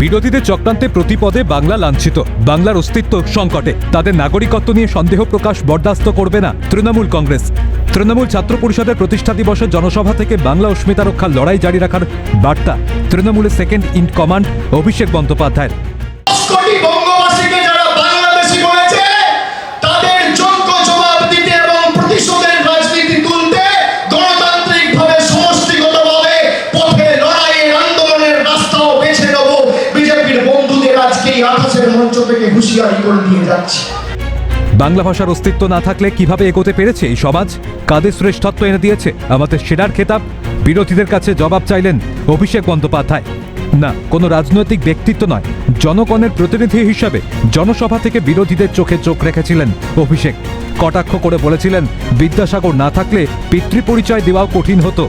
বিরোধীদের চক্রান্তে প্রতিপদে বাংলা লাঞ্ছিত। বাংলার অস্তিত্ব সংকটে। তাদের নাগরিকত্ব নিয়ে সন্দেহ প্রকাশ বরদাস্ত করবে না তৃণমূল কংগ্রেস। তৃণমূল ছাত্র পরিষদের প্রতিষ্ঠা দিবসে জনসভা থেকে বাংলা অস্মিতা রক্ষার লড়াই জারি রাখার বার্তা। তৃণমূলের সেকেন্ড ইন কমান্ড অভিষেক বন্দ্যোপাধ্যায়ের। থেকে হুঁশিয়ারি করে দিয়ে যাচ্ছি। বাংলা ভাষার অস্তিত্ব না থাকলে কীভাবে এগোতে পেরেছে এই সমাজ? কাদের শ্রেষ্ঠত্ব এনে দিয়েছে? আমাদের সেরার খেতাব? বিরোধীদের কাছে জবাব চাইলেন অভিষেক বন্দ্যোপাধ্যায়। না কোনো রাজনৈতিক ব্যক্তিত্ব নয়। জনগণের প্রতিনিধি হিসাবে জনসভা থেকে বিরোধীদের চোখে চোখ রেখেছিলেন অভিষেক। কটাক্ষ করে বলেছিলেন বিদ্যাসাগর না থাকলে পিতৃপরিচয় দেওয়াও কঠিন হতো।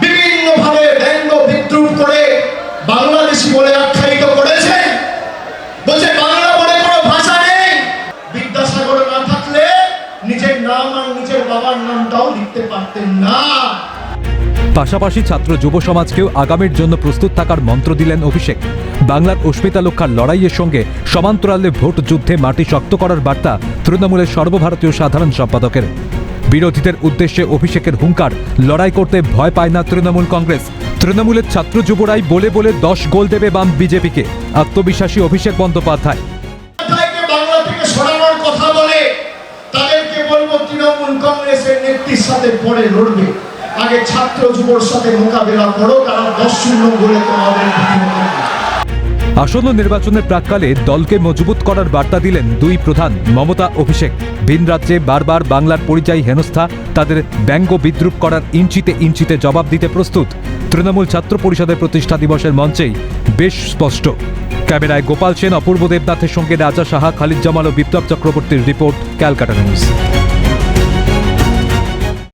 বিভিন্নভাবে ব্যঙ্গ বিদ্রুপ করে বাংলাদেশি বলে আখ্যায়িত করেছে বলছে বাংলা বলে কোনো ভাষা নেই বিদ্যাসাগর না থাকলে নিজের নাম আর নিজের নামটাও লিখতে পারতেন না। পাশাপাশি ছাত্র যুব সমাজকেও আগামীর জন্য প্রস্তুত থাকার মন্ত্র দিলেন অভিষেক। বাংলার অস্মিতা লক্ষার লড়াইয়ের সঙ্গে সমান্তরালে ভোট যুদ্ধে মাটি শক্ত করার বার্তা তৃণমূলের সর্বভারতীয় সাধারণ সম্পাদকের। বিরোধীদের উদ্দেশ্যে অভিষেকের হুঙ্কার, লড়াই করতে ভয় পায় না তৃণমূল কংগ্রেস। তৃণমূলের ছাত্র যুবরাই বলে বলে দশ গোল দেবে বাম বিজেপিকে। আত্মবিশ্বাসী অভিষেক বন্দ্যোপাধ্যায়। বলব তৃণমূল কংগ্রেসের নেত্রীর সাথে পরে লড়বে। আগে ছাত্র যুবর সাথে মোকাবেলা করো কারণ দশ শূন্য বলে তোমাদের আসন্ন নির্বাচনের প্রাককালে দলকে মজবুত করার বার্তা দিলেন দুই প্রধান, মমতা, অভিষেক। ভিন রাজ্যে বারবার বাংলার পরিযায়ী হেনস্থা, তাদের ব্যঙ্গ বিদ্রুপ করার ইঞ্চিতে ইঞ্চিতে জবাব দিতে প্রস্তুত। তৃণমূল ছাত্র পরিষদের প্রতিষ্ঠা দিবসের মঞ্চেই বেশ স্পষ্ট। ক্যামেরায় গোপাল সেন, অপূর্ব দেবনাথের সঙ্গে রাজা সাহা, খালিদ জামাল ও বিপ্লব চক্রবর্তীর রিপোর্ট, ক্যালকাটা নিউজ।